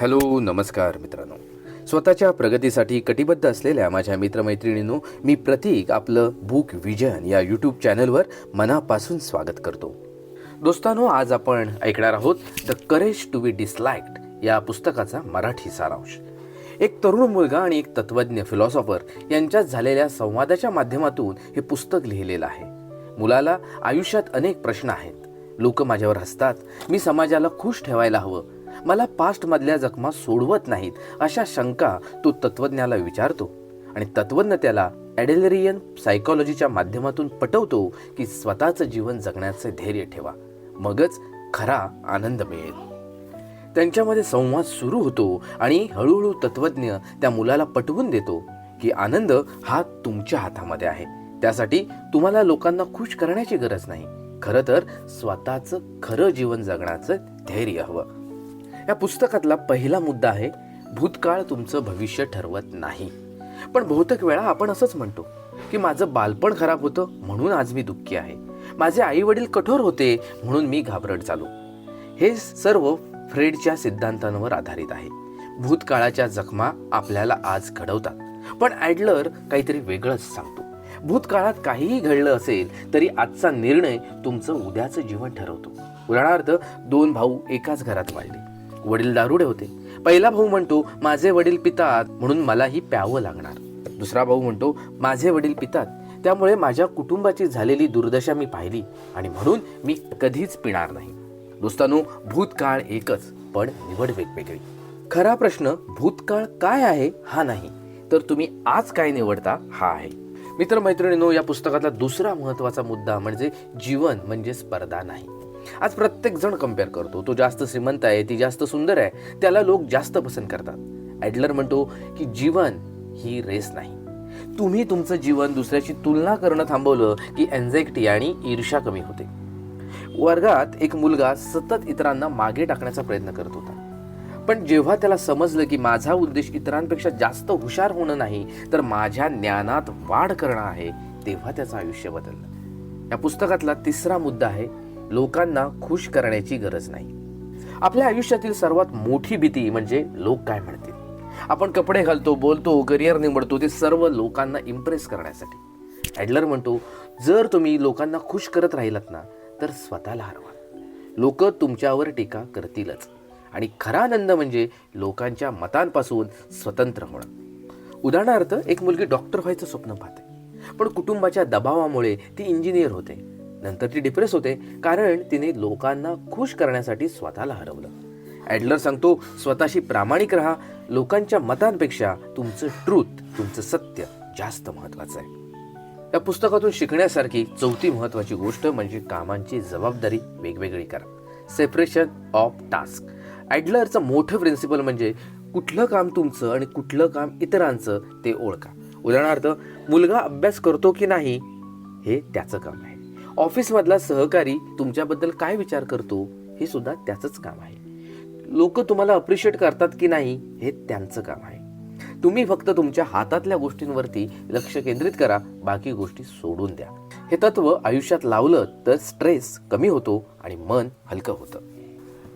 Hello नमस्कार मित्रांनो. स्वतःच्या प्रगतीसाठी कटिबद्ध असलेल्या माझ्या मित्रमैत्रिणींनो मी प्रतीक आपलं बुक विजन या यूट्यूब चॅनलवर मनापासून स्वागत करतो. दोस्तानो आज आपण ऐकणार आहोत the courage to be disliked या पुस्तकाचा मराठी सारांश. एक तरुण मुलगा आणि एक तत्वज्ञ फिलॉसॉफर यांच्यात झालेल्या संवादाच्या माध्यमातून हे पुस्तक लिहिलेलं आहे. मुलाला आयुष्यात अनेक प्रश्न आहेत. लोक माझ्यावर हसतात. मी समाजाला खुश ठेवायला हवं. मला पास्टमधल्या जखमा सोडवत नाहीत अशा शंका तो तत्वज्ञाला विचारतो आणि तत्वज्ञ त्याला ॲडेलरियन सायकॉलॉजीच्या माध्यमातून पटवतो की स्वतःचं जीवन जगण्याचे धैर्य ठेवा. मगच खरा आनंद मिळेल. त्यांच्यामध्ये संवाद सुरू होतो आणि हळूहळू तत्वज्ञ त्या मुलाला पटवून देतो की आनंद हा तुमच्या हातामध्ये आहे. त्यासाठी तुम्हाला लोकांना खुश करण्याची गरज नाही. खरं तर स्वतःचं खरं जीवन जगण्याचं धैर्य हवं. या पुस्तकातला पहिला मुद्दा आहे भूतकाळ तुमचं भविष्य ठरवत नाही. पण बहुतेक वेळा आपण असंच म्हणतो की माझं बालपण खराब होतं म्हणून आज मी दुःखी आहे. माझे आई वडील कठोर होते म्हणून मी घाबरट झालो. हे सर्व फ्रेडच्या सिद्धांतांवर आधारित आहे. भूतकाळाच्या जखमा आपल्याला आज घडवतात. पण ॲडलर काहीतरी वेगळंच सांगतो. भूतकाळात काहीही घडलं असेल तरी आजचा निर्णय तुमचं उद्याचं जीवन ठरवतो. उदाहरणार्थ दोन भाऊ एकाच घरात वाढले. वडील दारुडे होते. पहिला भाऊ म्हणतो माझे वडील पितात म्हणून मलाही प्यावं लागणार. दुसरा भाऊ म्हणतो माझे वडील पितात त्यामुळे माझ्या कुटुंबाची झालेली दुर्दशा मी पाहिली आणि म्हणून मी कधीच पिणार नाही. दोस्तानो भूतकाळ एकच पण निवड वेगवेगळी. खरा प्रश्न भूतकाळ काय आहे हा नाही. तर तुम्ही आज काय निवडता हा आहे. मित्रमैत्रिणींनो या पुस्तकातला दुसरा महत्त्वाचा मुद्दा म्हणजे जीवन म्हणजे स्पर्धा नाही. आज प्रत्येक जण कंपेअर करतो. तो जास्त श्रीमंत आहे ती जास्त सुंदर आहे त्याला लोक जास्त पसंत करतात. ॲडलर म्हणतो की जीवन ही रेस नाही. तुम्ही तुमचं जीवन दुसऱ्याची तुलना करणं थांबवलं की एन्झायटी आणि ईर्षा कमी होते. वर्गात एक मुलगा सतत इतरांना मागे टाकण्याचा प्रयत्न करत होता. पण जेव्हा त्याला समजलं की माझा उद्देश इतरांपेक्षा जास्त हुशार होणं नाही तर माझ्या ज्ञानात वाढ करणं आहे तेव्हा त्याचं आयुष्य बदललं. या पुस्तकातला तिसरा मुद्दा आहे लोकांना खुश करण्याची गरज नाही. आपल्या आयुष्यातील सर्वात मोठी भीती म्हणजे लोक काय म्हणतील? आपण कपडे घालतो बोलतो करिअर निवडतो ते सर्व लोकांना इम्प्रेस करण्यासाठी. ॲडलर म्हणतो जर तुम्ही लोकांना खुश करत राहिलात ना तर स्वतःला हरवा. लोक तुमच्यावर टीका करतीलच. आणि खरा आनंद म्हणजे लोकांच्या मतांपासून स्वतंत्र होणं. उदाहरणार्थ एक मुलगी डॉक्टर व्हायचं स्वप्न पाहते पण कुटुंबाच्या दबावामुळे ती इंजिनियर होते. नंतर ती डिप्रेस होते. कारण तिने लोकांना खुश करण्यासाठी स्वतःला हरवलं. ॲडलर सांगतो स्वतःशी प्रामाणिक राहा. लोकांच्या मतांपेक्षा तुमचं ट्रूथ तुमचं सत्य जास्त महत्वाचं आहे. या पुस्तकातून शिकण्यासारखी चौथी महत्वाची गोष्ट म्हणजे कामांची जबाबदारी वेगवेगळी करा. सेपरेशन ऑफ टास्क ॲडलरचं मोठं प्रिन्सिपल म्हणजे कुठलं काम तुमचं आणि कुठलं काम इतरांचं ते ओळखा. उदाहरणार्थ मुलगा अभ्यास करतो की नाही हे त्याचं काम आहे. ऑफिसमधला सहकारी तुमच्याबद्दल काय विचार करतो हे सुद्धा त्याचंच काम आहे. लोक तुम्हाला अप्रिशिएट करतात की नाही हे त्यांचं काम आहे. तुम्ही फक्त तुमच्या हातातल्या गोष्टींवरती लक्ष केंद्रित करा बाकी गोष्टी सोडून द्या. हे तत्व आयुष्यात लावलं तर स्ट्रेस कमी होतो आणि मन हलकं होतं.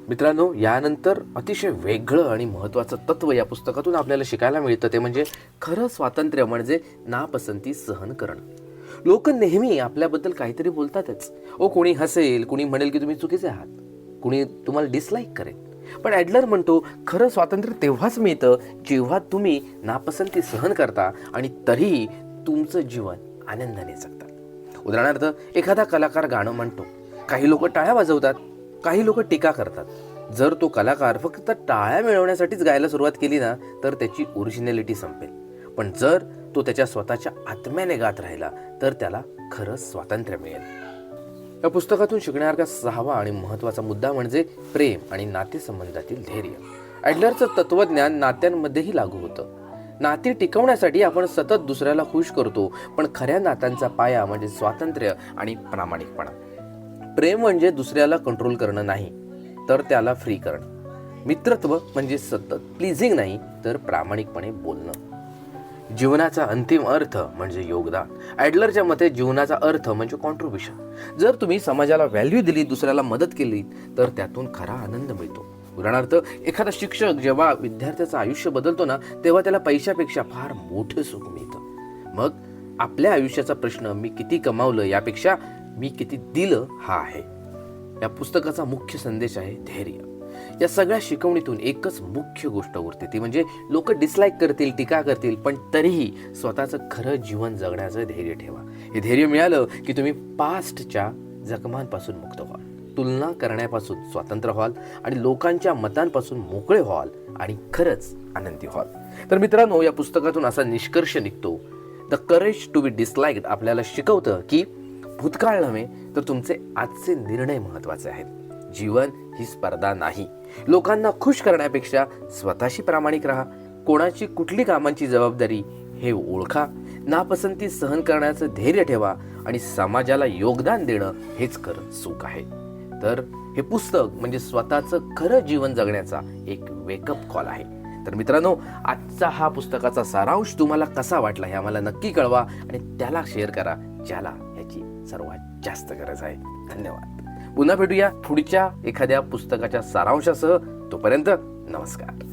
मित्रांनो यानंतर अतिशय वेगळं आणि महत्त्वाचं तत्व या पुस्तकातून आपल्याला शिकायला मिळतं ते म्हणजे खरं स्वातंत्र्य म्हणजे नापसंती सहन करणं. लोक नेहमी आपल्याबद्दल काहीतरी बोलतातच. ओ कोणी हसेल कोणी म्हणेल की तुम्ही चुकीचे आहात. कुणी तुम्हाला डिसलाईक करेल. पण ॲडलर म्हणतो खरं स्वातंत्र्य तेव्हाच मिळतं जेव्हा तुम्ही नापसंती सहन करता आणि तरीही तुमचं जीवन आनंदाने जगता. उदाहरणार्थ एखादा कलाकार गाणं म्हणतो. काही लोक टाळ्या वाजवतात काही लोक टीका करतात. जर तो कलाकार फक्त टाळ्या मिळवण्यासाठीच गायला सुरुवात केली ना तर त्याची ओरिजिनॅलिटी संपेल. पण जर तो त्याच्या स्वतःच्या आत्म्याने गात राहिला तर त्याला खरंच स्वातंत्र्य मिळेल. या पुस्तकातून शिकण्यासारखा सहावा आणि महत्त्वाचा मुद्दा म्हणजे प्रेम आणि नातेसंबंधातील धैर्य. ॲडलरचं तत्वज्ञान नात्यांमध्येही लागू होतं. नाती टिकवण्यासाठी आपण सतत दुसऱ्याला खुश करतो पण खऱ्या नात्यांचा पाया म्हणजे स्वातंत्र्य आणि प्रामाणिकपणा. प्रेम म्हणजे दुसऱ्याला कंट्रोल करणं नाही तर त्याला फ्री करणं. मित्रत्व म्हणजे सतत प्लीजिंग नाही तर प्रामाणिकपणे बोलणं. जीवनाचा अंतिम अर्थ म्हणजे योगदान. ॲडलरच्या मते जीवनाचा अर्थ म्हणजे कॉन्ट्रीब्युशन जर तुम्ही समाजाला व्हॅल्यू दिली दुसऱ्याला मदत केली तर त्यातून खरा आनंद मिळतो. उदाहरणार्थ एखादा शिक्षक जेव्हा विद्यार्थ्याचं आयुष्य बदलतो ना तेव्हा त्याला पैशापेक्षा फार मोठं सुख मिळतं. मग आपल्या आयुष्याचा प्रश्न मी किती कमावलं यापेक्षा मी किती दिलं हा आहे. या पुस्तकाचा मुख्य संदेश आहे धैर्य. या सगळ्या शिकवणीतून एकच मुख्य गोष्ट उरते. ती म्हणजे लोक डिसलाईक करतील टीका करतील पण तरीही स्वतःचं खरं जीवन जगण्याचं धैर्य ठेवा. हे धैर्य मिळालं की तुम्ही पास्टच्या जखमांपासून मुक्त व्हाल. तुलना करण्यापासून स्वातंत्र्य व्हाल आणि लोकांच्या मतांपासून मोकळे व्हाल आणि खरंच आनंदी व्हाल. तर मित्रांनो या पुस्तकातून असा निष्कर्ष निघतो. The courage to be disliked आपल्याला शिकवतं की भूतकाळ नव्हे तर तुमचे आजचे निर्णय महत्त्वाचे आहेत. जीवन ही स्पर्धा नाही. लोकांना खुश करण्यापेक्षा स्वतःशी प्रामाणिक राहा. कोणाची कुठली कामांची जबाबदारी हे ओळखा. नापसंती सहन करण्याचं धैर्य ठेवा आणि समाजाला योगदान देणं हेच खरं सुख आहे. तर हे पुस्तक म्हणजे स्वतःचं खरं जीवन जगण्याचा एक वेकअप कॉल आहे. तर मित्रांनो आजचा हा पुस्तकाचा सारांश तुम्हाला कसा वाटला हे आम्हाला नक्की कळवा आणि त्याला शेअर करा ज्याला याची सर्वात जास्त गरज आहे. धन्यवाद. पुन्हा भेटूया पुढच्या एखाद्या पुस्तकाच्या सारांशासह. तोपर्यंत नमस्कार.